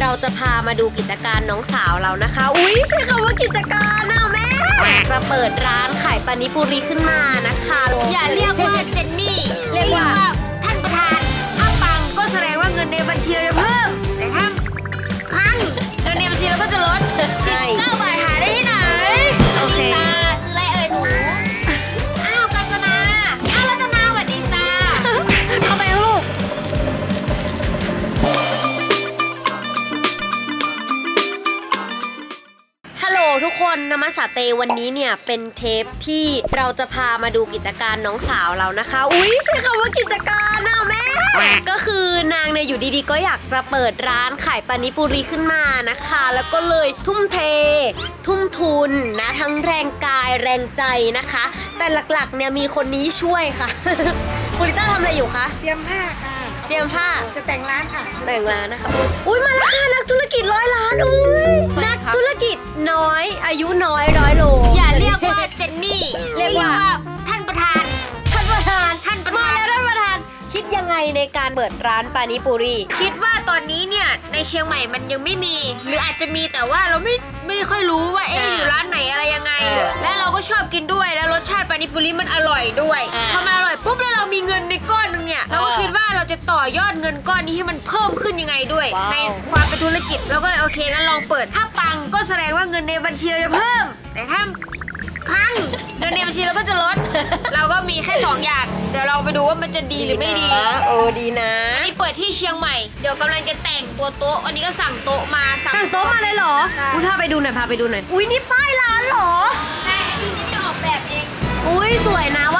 เราจะพามาดูกิจการน้องสาวเรานะคะ อุ๊ยใช้คำว่ากิจการนะแม่ จะเปิดร้านขายปานิปุรีขึ้นมานะคะ อย่าเรียกว่าเจนนี่ เรียกว่าท่านประธาน ถ้าปังก็แสดงว่าเงินในบัญชีเราจะเพิ่ม แต่ถ้าพังเงินในบัญชีเราก็จะลดใช่49บาทหาได้ที่ไหนโอเค ทุกคนนมัสาเตวันนี้เนี่ยเป็นเทปที่เราจะพามาดูกิจการน้องสาวเรานะคะ อุ๊ยใช้คำว่ากิจการนะแม่ ก็คือนางเนี่ยอยู่ดีๆ ก็อยากจะเปิดร้านขายปานิปุรีขึ้นมานะคะ แล้วก็เลยทุ่มเท ทุ่มทุนนะ ทั้งแรงกายแรงใจนะคะ แต่หลักๆเนี่ยมีคนนี้ช่วยค่ะคุณลิต้าทำอะไรอยู่คะ เตรียมผ้าค่ะ เตรียมผ้าจะแต่งร้านค่ะ แต่งร้านนะคะ อุ้ยมาแล้วค่ะนักธุรกิจร้อยล้านอุ้ยนักธุรกิจน้อย อายุน้อยร้อยโลอย่าเรียกว่าเจนนี่เรียกว่าท่านประธาน ท่านประธานท่านประมาธานแล้วท่านประธาน คิดยังไงในการเปิดร้านปานิปุรี คิดว่าตอนนี้เนี่ยในเชียงใหม่มันยังไม่มี หรืออาจจะมีแต่ว่าเราไม่ไม่ค่อยรู้ว่าเอ๊ะอ่าอยู่ร้านไหนอะไรยังไงเออและเราก็ชอบกินด้วยแล้วรสชาติปานิปุริมันอร่อยด้วยอ่าพอมันอร่อยปุ๊บแล้วเรามีเงินในก้อนหนึงเนี่ยเราก็เออคิดว่าเรา จะต่อยอดเงินก้อนนี้ให้มันเพิ่มขึ้นยังไงด้วย ว้าว ในความเป็นธุรกิจเราก็เลยโอเคงั้นลองเปิด ถ้าปังก็แสดงว่าเงินในบัญชีเราจะเพิ่ม แต่ถ้าพังเงินในบัญชีเราก็จะลด เราก็มีแค่สองอย่างเดี๋ยวเราไปดูว่ามันจะดีหรือไม่ดีนะโอ้ดีนะอันนี้เปิดที่เชียงใหม่ เดี๋ยวกำลังจะแต่งตัวโต๊ะ อันนี้ก็สั่งโต๊ะมา สั่งโต๊ะมาเลยเหรอใช่ อุ้ยพาไปดูหน่อยพาไปดูหน่อยอุ้ยนี่ป้ายร้านเหรอ ใช่อันนี้ที่ออกแบบเอง อุ้ยสวยนะว่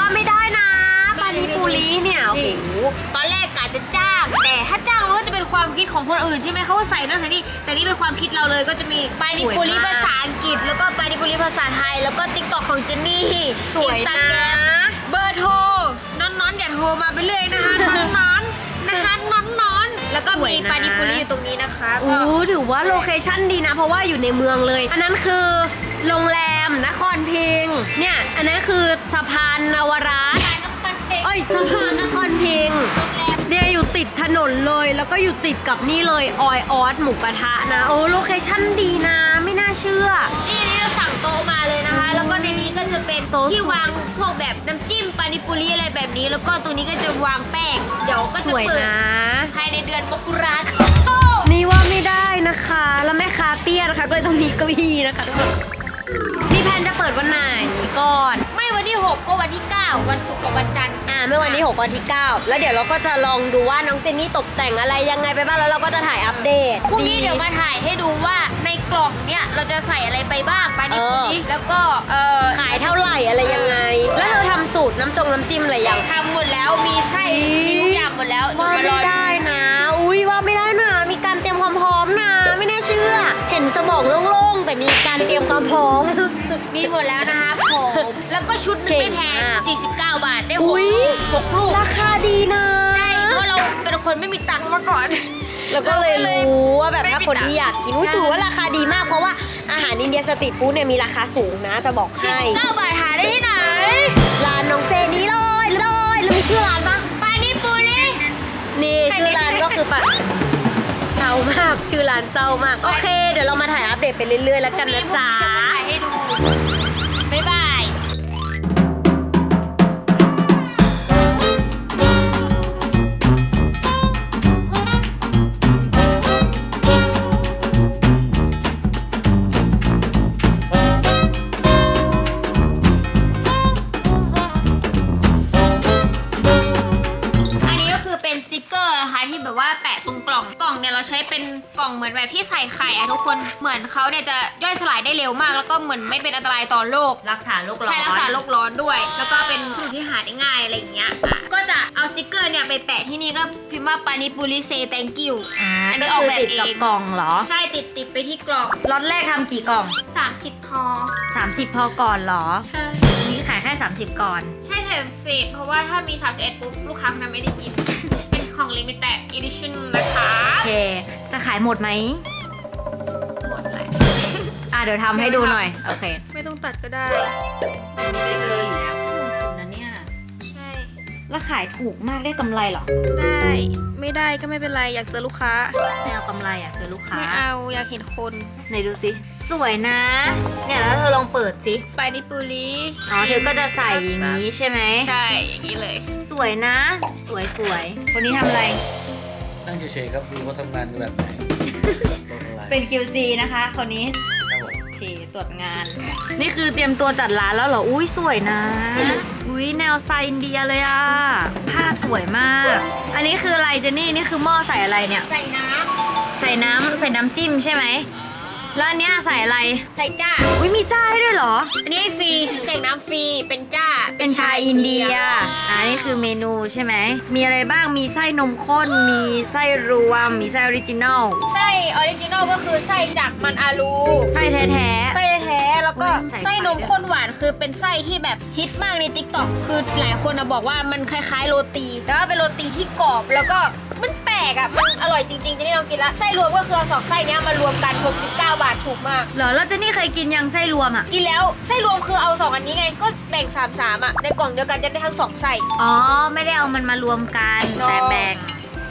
าไม่ได้นะ ปานิปุรีเนี่ยโอ้นี่โหตอนแรกกะจะจ้าง แต่ถ้าจ้างมันก็จะเป็นความคิดของคนอื่นใช่ไหมเขาก็ใส่นั่นใส่นี่แต่นี่เป็นความคิดเราเลยก็จะมีปานิปุริภาษาอังกฤษ แล้วก็ปานิปุริภาษาไทย แล้วก็ติ๊กต็อกของเจนนี่สวยอินสตานะแกรมเบอร์โทรน้อนๆอย่าโทรมาไปเรื่อยนะคะน้อนๆนะคะน้อนๆแล้วก็มีปานิปุริอยู่ตรงนี้นะคะก็อู้ถือว่าโลเคชั่นดีนะ เพราะว่าอยู่ในเมืองเลย อันนั้นคือโรงแรมนครพิงค์เนี่ยอันนั้นคือสะพานนวรัตน์เอ้ยสะพานนครพิงค์เนี่ยอยู่ติดถนนเลย แล้วก็อยู่ติดกับนี่เลยออยออสหมูกระทะนะ โอ้โลเคชั่นดีนะ ไม่น่าเชื่อ นี่นี่เราสั่งโต๊ะมาเลยนะคะ แล้วก็ในนี้ก็จะเป็นโต๊ะที่วางพวกแบบน้ำจิ้มปานิปุริอะไรแบบนี้ แล้วก็ตัวนี้ก็จะวางแป้ง เดี๋ยวก็สจะวยเปิดนะ ภายในเดือนมกราคมนี่ว่าไม่ได้นะคะ แล้วแม่ค้าเตี้ยนะคะ ก็เลยต้องมีเก้าอี้นะคะทุกคนนี่แพนจะเปิดวันไหนก่อนไม่ วันที่ 6 ก็วันที่ 9 วันศุกร์กับวันจันทร์อ่าเมื่อวันที่ 6 วันที่ 9 แล้วเดี๋ยวเราก็จะลองดูว่าน้องเจนนี่ตกแต่งอะไรยังไงไปบ้างแล้วเราก็จะถ่ายอัปเดตพรุ่งนี้เดี๋ยวมาถ่ายให้ดูว่าในกล่องเนี่ยเราจะใส่อะไรไปบ้างปานิปุริเออแล้วก็เออขายเท่าไหร่อะไรยังไง แล้วเราทำสูตรน้ำจงน้ำจิ้มอะไรยังทำหมดแล้วมีไส้มีทุกอย่างหมดแล้วว่าเดี๋ยวไม่มารอได้ เชื่อเห็นสมองโล่งๆ แต่มีการเตรียมความพร้อม มีหมดแล้วนะคะผมแล้วก็ชุดหนึงเก่ไม่งแพงมาก49 บาทได้หอุ๊กย หกลูกราคาดีนะใช่เพราะเราเป็นคนไม่มีตังค์มาก่อน แล้วก็เลยรู้ว่าแบบถ้าคนที่อยากกินอุ้ยใช่ถือว่าราคาดีมากเพราะว่าอาหารอินเดียสตรีทฟู้ดเนี่ยมีราคาสูงนะจะบอกให้ 49 บาทหาได้ที่ไหนร้านน้องเจนี้เลยเลยแล้วมีชื่อร้านปะปานิปุรินี่ชื่อร้านก็คือปะเศ ร้ามาก ชื่อร้านเศร้ามาก โอเค เดี๋ยวเรามาถ่ายอัปเดตไปเรื่อยๆ แล้วกันนะจ๊ะ พรุ่งนี้จะถ่ายให้ดู เหมือนเขาเนี่ยจะย่อยสลายได้เร็วมาก แล้วก็เหมือนไม่เป็นอันตรายต่อโลก รักษาโรคร้อน ใช่รักษาโลกร้อนด้วย แล้วก็เป็นสูตรที่หาได้ง่ายอะไรอย่างเงี้ยอะก็จะเอาสติกเกอร์เนี่ยไปแปะที่นี่ก็พิมพ์ว่าปานิปุริเซ thank you อ่าอันนี้ก็ออกคือแบบติดกับเองกล่องเหรอ ใช่ติดติดไปที่กล่อง ล็อตแรกทำกี่กล่อง 30 พอ 30 พอก่อนเหรอใช่ นี่ขายแค่ 30 ก่อน ใช่แถมเศษเพราะว่าถ้ามี 31 ปุ๊บ ลูกค้าคนนั้นไม่ได้กิน เป็นของ limited edition นะคะ โอเค จะขายหมดไหมหมดแหละอะ เดี๋ยวทำให้ดูหน่อย โอเค ไม่ต้องตัดก็ได้มีสติกเกอร์อยู่แล้วคุณนะเนี่ย ใช่ แล้วขายถูกมากได้กำไรเหรอ ได้ ไม่ได้ก็ไม่เป็นไร อยากเจอลูกค้า ไม่เอากำไรอะเจอลูกค้า ไม่เอาอยากเห็นคน ไหนดูสิ สวยนะ เนี่ยแล้วเธอลองเปิดสิ ไปนิปุรีอ๋อเธอก็จะใส่อย่างนี้ใช่ไหม ใช่ อย่างนี้เลย สวยนะ สวยสวยคนนี้ทำอะไร นั่งเฉยๆครับดูเขาทำงานกันแบบไหนลงอะไรเป็น QC นะคะคนนี้ครับผมโอ เคตรวจงาน นี่คือเตรียมตัวจัดร้านแล้วเหรอ อุ้ยสวยนะ อุ้ยแนวไซอินเดียเลยอะผ้าสวยมาก อันนี้คืออะไรเจนนี่ นี่คือหม้อใส่อะไรเนี่ย ใส่น้ใส่น้ำใส่น้ำจิ้มใช่ไหม แล้วอันเนี้ยใส่อะไรำใส่จ้า อุ้ยมีจ้าให้ด้วยเหรอ อันนี้ฟรีแจกน้ำฟรี เป็นจ้าเป็นชายอินเดียอ่านี่คือเมนูใช่ไหม มีอะไรบ้าง มีไส้นมข้น มีไส้รวม มีไส้ออริจินัล ไส้ออริจินอลก็คือไส้จากมันอาลู ไส้แท้ไส้แท้ๆแล้วก็ใส่ไส้นมข้นหวานคือเป็นไส้ที่แบบฮิตมากในติ๊กต็อกคือหลายคนอะบอกว่ามันคล้ายๆโรตี แต่ว่าเป็นโรตีที่กรอบแล้วก็มันแปลกอะมันอร่อยจริงๆจะได้ลองกินละ ไส้รวมก็คือเอาสองไส้เนี้ยมารวมกัน 69บาท ถูกมากๆเหรอแล้วเจนนี่เคยกินยังไส้รวมอะ กินแล้วไส้รวมคือเอาสองอันนี้ไง ก็แบ่ง3ามสามอะในกล่องเดียวกันจะได้ทั้งสองไส้ อ๋อ ไม่ได้เอามันมารวมกันแต่แบ่ง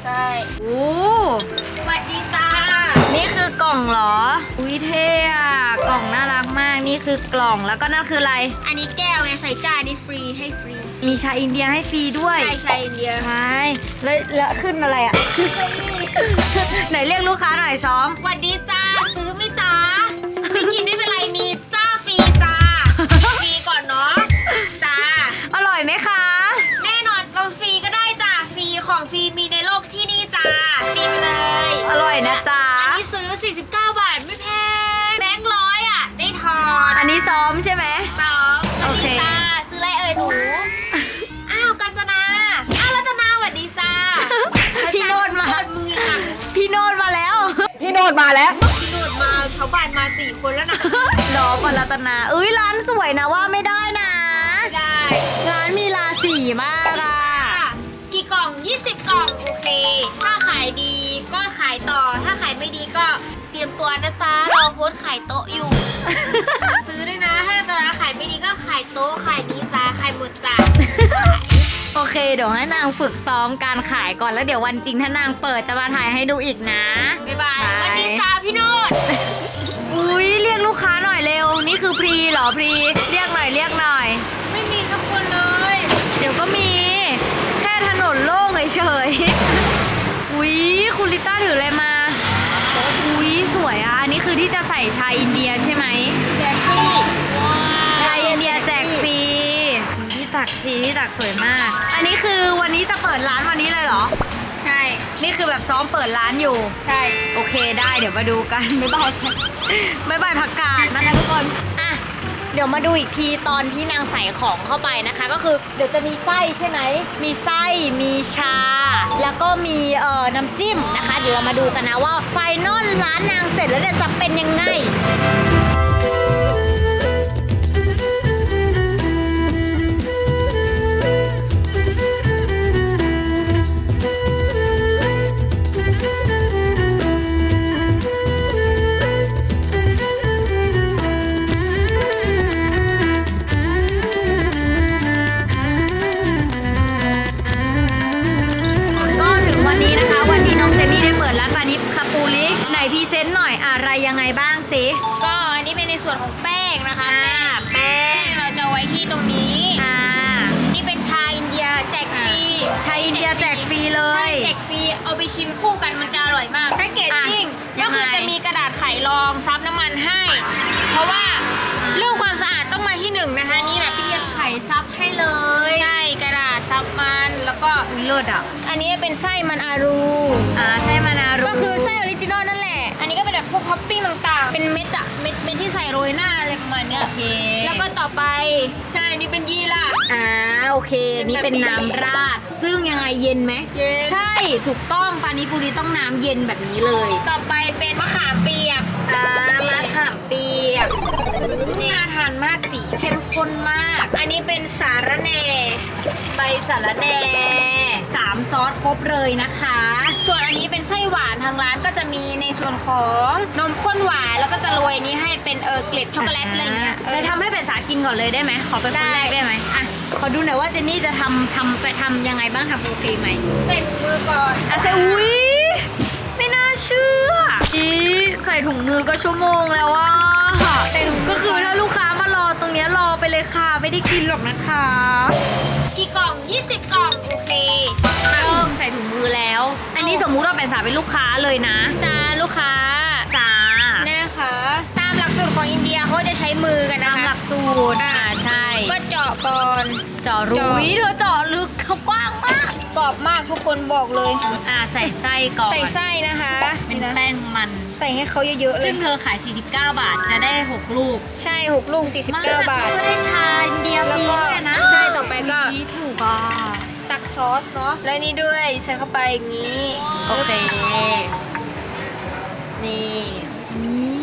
ใช่โอ้สวัสดีจ้านี่คือกล่องเหรอ อุ้ยเท่อะกล่องน่ารักมาก นี่คือกล่องแล้วก็นั่นคืออะไร อันนี้แก้วไงใส่จ้านี่ฟรีให้ฟรีมีชาอินเดียให้ฟรีด้วย ใช่ใช่อินเดียใช่แล้วแล้วขึ้นอะไรอะ ไหนเรียกลูกค้าหน่อยซ้อม สวัสดีจ้าซื้อไหมจ้าไม่ กินไม่เป็นไร คนแล้วนะดอกปรัตนาเอ้ยร้านสวยนะว่าไม่ได้นะ ได้ร้านมีราศีมากอะค่ะกี่กล่อง 20 กล่อง โอเค ถ้าขายดีก็ขายต่อ ถ้าขายไม่ดีก็เตรียมตัวนะจ๊ะรอโพสต์ขายโต๊ะอยู่ ซื้อด้วยนะ ถ้าตอนขายไม่ดีก็ขายโต๊ะขายดีจ้าขายหมดจ้าขายโอเค เดี๋ยวให้นางฝึกซ้อมการขายก่อนแล้วเดี๋ยววันจริงถ้านางเปิดจะมาถ่ายให้ดูอีกนะ บ๊ายบายบายสวัสดีจ้าพี่โนด อุ้ยเรียกลูกค้าหน่อยเร็ว นี่คือพรีเหรอพรี เรียกหน่อยเรียกหน่อย ไม่มีสักคนเลย เดี๋ยวก็มี แค่ถนนโล่งเฉยๆอุ้ยคุณลิต้าถืออะไรมาอุ้ยสวยอะอันนี้คือที่จะใส่ชายอินเดียใช่ไหมแจกฟรีว้าชายอินเดียแจกฟรีที่ตักสีที่ตักสวยมาก อันนี้คือวันนี้จะเปิดร้านวันนี้เลยเหรอใช่ นี่คือแบบซ้อมเปิดร้านอยู่ ใช่ โอเคได้เดี๋ยวมาดูกันบ๊ายบายค่ะบ๊ายบายผักกาดนะคะทุกคนอะเดี๋ยวมาดูอีกทีตอนที่นางใส่ของเข้าไปนะคะ ก็คือเดี๋ยวจะมีไส้ใช่ไหมมีไส้มีชา แล้วก็มีเอ่อน้ำจิ้มนะคะ เดี๋ยวเรามาดูกันนะว่าไฟนอลร้านนางเสร็จแล้วเนี่ยจะเป็นยังไง พรีเซนต์หน่อยอะไรยังไงบ้างสิก็อันนี้เป็นในส่วนของแป้งนะคะอ่าแป้แป้งงเราจะไว้ที่ตรงนี้ อ่านี่เป็นชาอินเดียแจกฟรีชาอินเดียแจกฟรีเลใช่ย แจกฟรีเอาไปชิมคู่กันมันจะอร่อยมากแพ็กเกจจิ้งยัก็งไง คือจะมีกระดาษไขรองซับน้ำมันให้ เพราะว่าเรื่องความสะอาดต้องมาที่หนึ่งนะคะนี่แบบเรียนไขซับให้เลย ใช่กระดาษ ซับมันแล้วก็อุ๊ยเลิศอะอันนี้เป็นไส้มันอารู อ่าไส้มานารูก็คือไส้ออริจินอลนั่นแหละ อันนี้ก็เป็นแบบพวกท็อปปิ้งต่างๆ เป็นเม็ดอะเม็ดเม็ดที่ใส่โรยหน้าอะไรประมาณเนี้ยโอเคแล้วก็ต่อไปใช่นี่เป็นยีราฟอ่าโอเค นี่เป็นน้ำราด ซึ่งยังไงเย็นไหมเย็นใช่ถูกต้องปานิปุรีต้องน้ำเย็นแบบนี้เลย ต่อไปเป็นมะขามเปียกอ่ามะขามเปียก น่าทานมากสีเข้มข้นมาก อันนี้เป็นสาระแหน่ใบสาระแหน่สามซอสครบเลยนะคะ ส่วนอันนี้เป็นไส้หวานทางร้านก็จะมีในส่วนของนมข้นหวานแล้วก็จะโรยอันนี้ให้เป็นเออเกล็ดช็อกโกแลตอะไรเงี้ยเอเลอยทำให้เป็นสากินก่อนเลยได้ไหมขอเป็นคนแรกได้ไหมอะขอดูหน่อยว่าเจนนี่จะทำทำไปทำยังไงบ้างทำโปรตีนไหมใส่ถุงมือก่อนอะใส่อุ้ยไม่น่าเชื่ออีใส่ถุงมือก็ชั่วโมงแล้วว่า ใส่ถุงมืก็คือถ้าลูกค้ามารอตรงเนี้ยรอไปเลยค่ะ ไม่ได้กินหรอกนะคะ กี่กล่อง 20 กล่อง โอเค เริ่มใส่ถุงมือแล้ว อันนี้สมมุติเราเป็นสาวเป็นลูกค้าเลยนะจ้าลูกค้าจ้าเนี่ยนะคะ ตามหลักสูตรของอินเดียเขาจะใช้มือกันนะตามคะหลักสูตรอ่าใช่ ก็เจาะก่อน เจาะรูเจาะอุ๊ยเธอเจาะ อบมากทุกคนบอกเลย อ่าใส่ไส้ก่อนใส่ไส้นะคะเป็นแป้งมัน ใส่ให้เขาเยอะๆเลซึ่ย งเธอขาย 49 บาทจะได้ 6 ลูกใช่ 6 ลูก 49 บาทก็ได้ชาอินเดียฟแล้วรีก็ด้วยนะใช่ต่อไปก็อุ๊ยถูกอะตักซอสเนาะและนี่ด้วยใส่เข้าไปอย่างนี้ โอเค นี่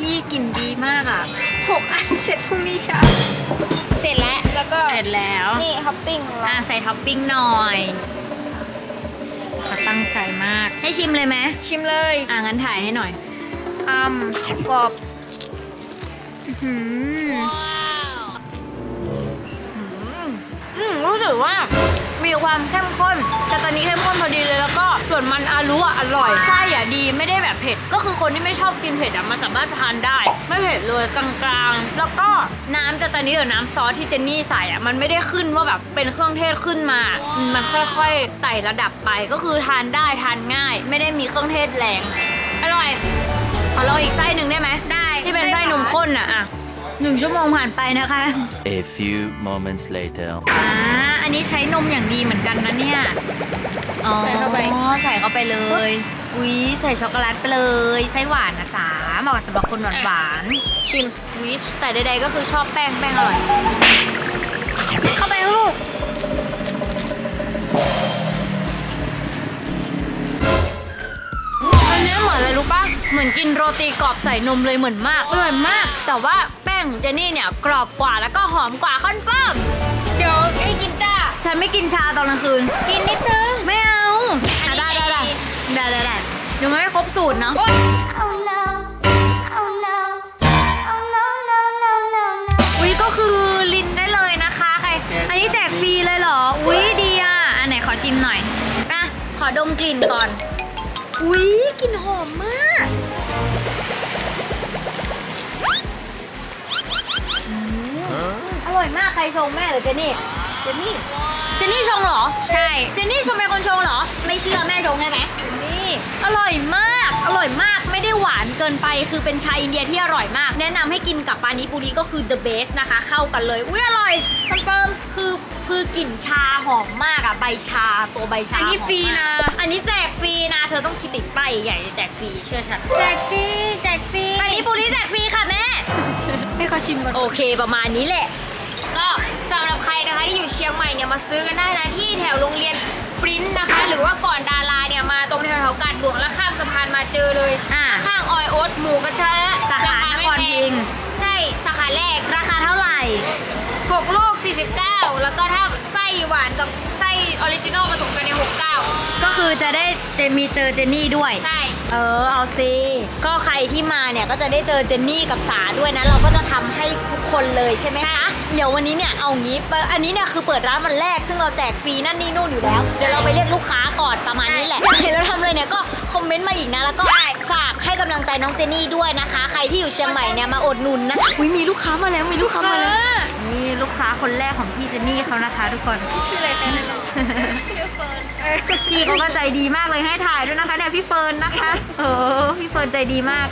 นี่กลิ่นดีมากอะหกอันเสร็จพรุ่งนี้เช้าเสร็จแล้วแล้วก็เสร็จแล้ว นี่ท็อปปิ้งของอะเราใส่ท็อปปิ้งหน่อยเขา ตั้งใจมาก ให้ชิมเลยไหมชิมเลยอะงั้นถ่ายให้หน่อยอืมกรอบอืมอืมรู้สึกว่า มีความเข้มข้น แต่ตอนนี้เข้มข้นพอดีเลยแล้วก็ส่วนมันอารุอะอร่อยไส้อะดีไม่ได้แบบเผ็ด ก็คือคนที่ไม่ชอบกินเผ็ดอะมันสามารถทานได้ ไม่เผ็ดเลยกลางๆ แล้วก็น้ำจะตอนนี้เดี๋ยวน้ำซอสที่เจนนี่ใส่อะมันไม่ได้ขึ้นว่าแบบเป็นเครื่องเทศขึ้นมาอืมมันค่อยๆไต่ระดับไปก็คือทานได้ทานง่าย ไม่ได้มีเครื่องเทศแรงอร่อยขอลองอีกไส้หนึ่งได้ไหมได้ที่เป็นไส้นมข้นอะอะ หนึ่งชั่วโมงผ่านไปนะคะ A few moments later. อ่า อันนี้ใช้นมอย่างดีเหมือนกันนะเนี่ย อ๋อ ใส่เข้าไป ใส่เข้าไปเลย อุ๊ยใส่ช็อกโกแลตไปเลยไส้หวานนะจ๊ะเหมาะสำหรับคนหวานหวานๆชิมวิชแต่ใดๆก็คือชอบแป้งแป้งอร่อย เข้าไปลูก อันเนี้ยเหมือนอะไรรู้ปะเหมือนกินโรตีกรอบใส่นมเลยเหมือนมากอร่อยมาก แต่ว่าแป้ งของเจนี่เนี่ยกรอบกว่าแล้วก็หอมกว่าคอนเฟิร์มเดี๋ยวให้กินจ้าฉันไม่กินชาตอนกลางคืน กินนิดนึง ไม่เอาอันนี้ได้ได้ได้ดีได้ได้ได้เดี๋ยวมันไม่ครบสูตรเนาะโอ๊ย Oh no. Oh no. Oh no, no, no, no, no. อุ้ยก็คือลินได้เลยนะคะใคร อันนี้แจกฟรีเลยเหรอ อุ้ยดีอะ อันไหนขอชิมหน่อยอะขอดมกลิ่นก่อน อุ้ยกลิ่นหอมมาก อร่อยมากใครชงแม่หรือเจนี่เจนี่เจนี่ชงเหรอ ใช่ เจนนี่ชมเป็นคนชงเหรอ ไม่เชื่อแม่ชงได้ไหมนี่อร่อยมาก อร่อยมาก ไม่ได้หวานเกินไป คือเป็นชาอินเดียที่อร่อยมาก แนะนำให้กินกับปานิปุรีก็คือ the best นะคะ เข้ากันเลย อุ้ยอร่อยคอนเฟิร์มคือคือกลิ่นชาหอมมากอะใบชาตัวใบชาอันนี้หมฟรีนะมากอันนี้แจกฟรีนะ เธอต้องคิดติดป้ายใหญ่ๆแจกฟรีเชื่อฉันแจกฟรีแจกฟรีปานิปุรีแจกฟรีค่ะแม่ ให้เขาชิมก่อนโอเคประมาณนี้แหละ ม่เนี่ยมาซื้อกันได้นะที่แถวโรงเรียนปริ้นนะคะ หรือว่าก่อนดาราเนี่ยมาตรงแถวๆกาดหลวงแล้วข้ามสะพานมาเจอเลย อ่า ข้างออยโอ๊ตหมูกระทะสาขานครพิงค์ใช่สาขาแรกราคาเท่าไหร่ 6 ลูก 49 แล้วก็ถ้าไส้หวานกับไส้ ออริจินอลผสมกันในย69 ก็คือจะได้จะมีเจอเจนนี่ด้วย ใช่ เออเอาซิก็ใครที่มาเนี่ยก็จะได้เจอเจนนี่กับสาด้วยนะ เราก็จะทำให้ทุกคนเลยใช่ไหมคะเดี๋ยววันนี้เนี่ยเอางี้เปิดอันนี้เนี่ยคือเปิดร้านวันแรก ซึ่งเราแจกฟรีนั่นนี่นู่นอยู่แล้ว เดี๋ยวเราไปเรียกลูกค้าก่อนประมาณนี้แหละเห็นแล้วทำเลยเนี่ยก็คอมเมนต์มาอีกนะแล้วก็ฝากให้กำลังใจน้องเจนนี่ด้วยนะคะ ใครที่อยู่เชียงใหม่เนี่ยมาอดหนุนนะอุ้ยมีลูกค้ามาแล้วมีลูกค้ามาแล้ว นี่ลูกค้าคนแรกของพี่เจนนี่เขานะคะ ทุกคนชื่ออะไรเป็นอะไรพี่เขาก็ใจดีมากเลยให้ถ่ายด้วยนะคะเนี่ยพี่เฟิร์นนะคะเออพี่เฟิร์นใจดีมาก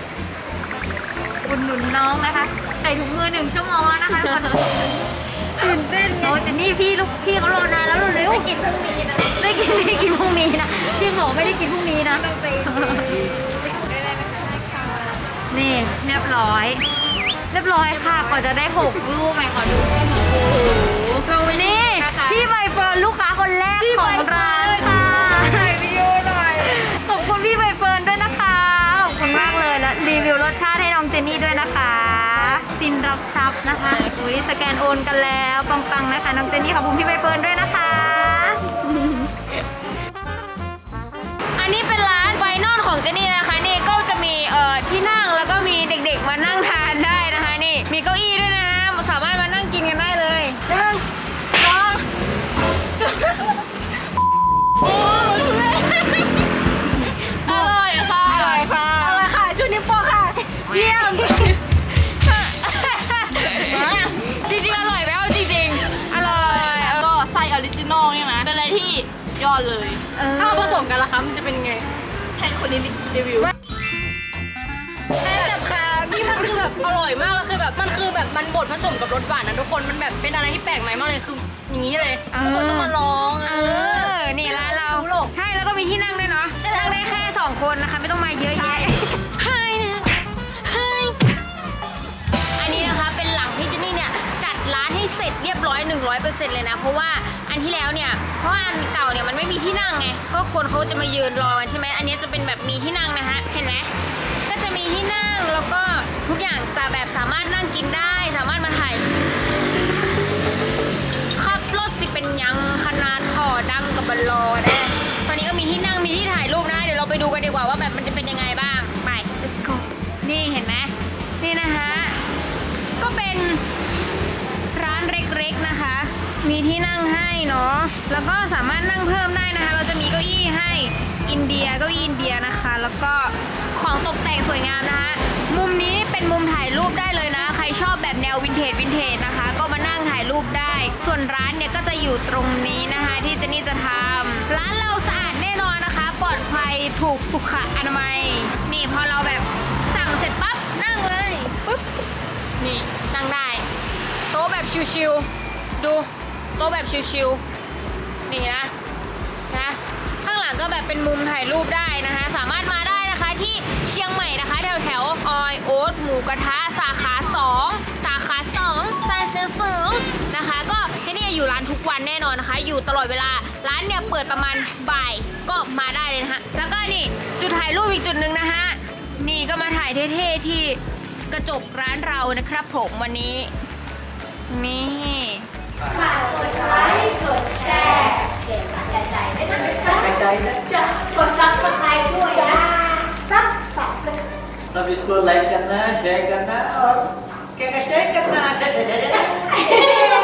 อุดหนุนน้องนะคะใส่ถุงมือหนึ่งชั่วโมงแล้วนะคะทุกคนตื่นเต้นโอ้เจนนี่พี่ลูกพี่เขารอนานแล้วเร็วไม่กินพรุ่งนี้นะๆได้กินได้กินพรุ่งนี้นะพี่บอกไม่ได้กินพรุ่งนี้นะต้องใจดีได้เลยนะคะนี่เรียบร้อย เรียบร้อยค่ะก่อนจะได้หกลูกไหมขอดูโอ้โหนี่ พี่ใบเฟิร์นลูกค้าคนแรกของร้านค่ะถ่ายวิดีโอหน่อยขอบคุณพี่ใบเฟิร์นด้วยนะคะขอบคุณมากเลยและรีวิวรสชาติให้น้องเจนนี่ด้วยนะคะซินรับทรัพย์นะคะอุ้ยสแกนโอนกันแล้วปังๆนะคะน้องเจนนี่ขอบคุณพี่ใบเฟิร์นด้วยนะคะ อันนี้เป็นร้านไฟนอลของเจนี่นะคะนี่ก็จะ ยอดเลยถ้าผสมกันละคะมันจะเป็นยังไงให้คนนี้รีวิว แต่ค่ะนี่มันคือแบบอร่อยมากแล้วคือแบบมันคือแบบมันบดผสมกับรสหวานนะทุกคนมันแบบเป็นอะไรที่แปลกใหม่มากเลยคืออย่างนี้เลยทุกคนต้องมาลองเอเอออ นี่ร้านเรา รู้หรอก ใช่ แล้วก็มีที่นั่งด้วยเนาะ ใช่ นั่งได้แค่สองคนนะคะ ไม่ต้องมาเยอะแยะ เรียบร้อย 100%เลยนะ เพราะว่าอันที่แล้วเนี่ย เพราะอันเก่าเนี่ยมันไม่มีที่นั่งไงก็คนเขาจะมายืนรอกันใช่ไหมอันนี้จะเป็นแบบมีที่นั่งนะคะเห็นไหมก็จะมีที่นั่งแล้วก็ทุกอย่างจะแบบสามารถนั่งกินได้ สามารถมาถ่ายขับรถสิเป็นยังขนาดถอดังกับบอลอได้ตอนนี้ก็มีที่นั่งมีที่ถ่ายรูปนะคะเดี๋ยวเราไปดูกันดีกว่าว่าแบบมันจะเป็นยังไงบ้างไป let's go นี่เห็นไหมนี่นะคะก็เป็น มีที่นั่งให้เนาะ แล้วก็สามารถนั่งเพิ่มได้นะคะ เราจะมีเก้าอี้ให้อินเดียเก้าอี้อินเดียนะคะ แล้วก็ของตกแต่งสวยงามนะคะมุมนี้เป็นมุมถ่ายรูปได้เลยนะ ใครชอบแบบแนววินเทจวินเทจนะคะ ก็มานั่งถ่ายรูปได้ ส่วนร้านเนี่ยก็จะอยู่ตรงนี้นะคะ ที่เจนี่จะทำร้านเราสะอาดแน่นอนนะคะ ปลอดภัยถูกสุขอนามัย นี่พอเราแบบสั่งเสร็จปั๊บนั่งเลยปุ๊บนี่นั่งได้ โต๊ะแบบชิวๆดู โต๊ะแบบชิวๆนี่นะนะข้างหลังก็แบบเป็นมุมถ่ายรูปได้นะคะ สามารถมาได้นะคะที่เชียงใหม่นะคะแถวแถวออยโอ๊ตหมูกระทะสาขา2สาขา2สาขาสองนะคะ ก็ที่นี่อยู่ร้านทุกวันแน่นอนนะคะ อยู่ตลอดเวลาร้านเนี่ยเปิดประมาณบ่ายก็มาได้เลยนะคะแล้วก็นี่จุดถ่ายรูปอีกจุดหนึ่งนะคะนี่ก็มาถ่ายเท่ๆที่กระจกร้านเรานะครับผมวันนี้นี่ सब इसको लाइक करना शेयर करना और क्या कहते हैं करना अच्छा अच्छा अच्छा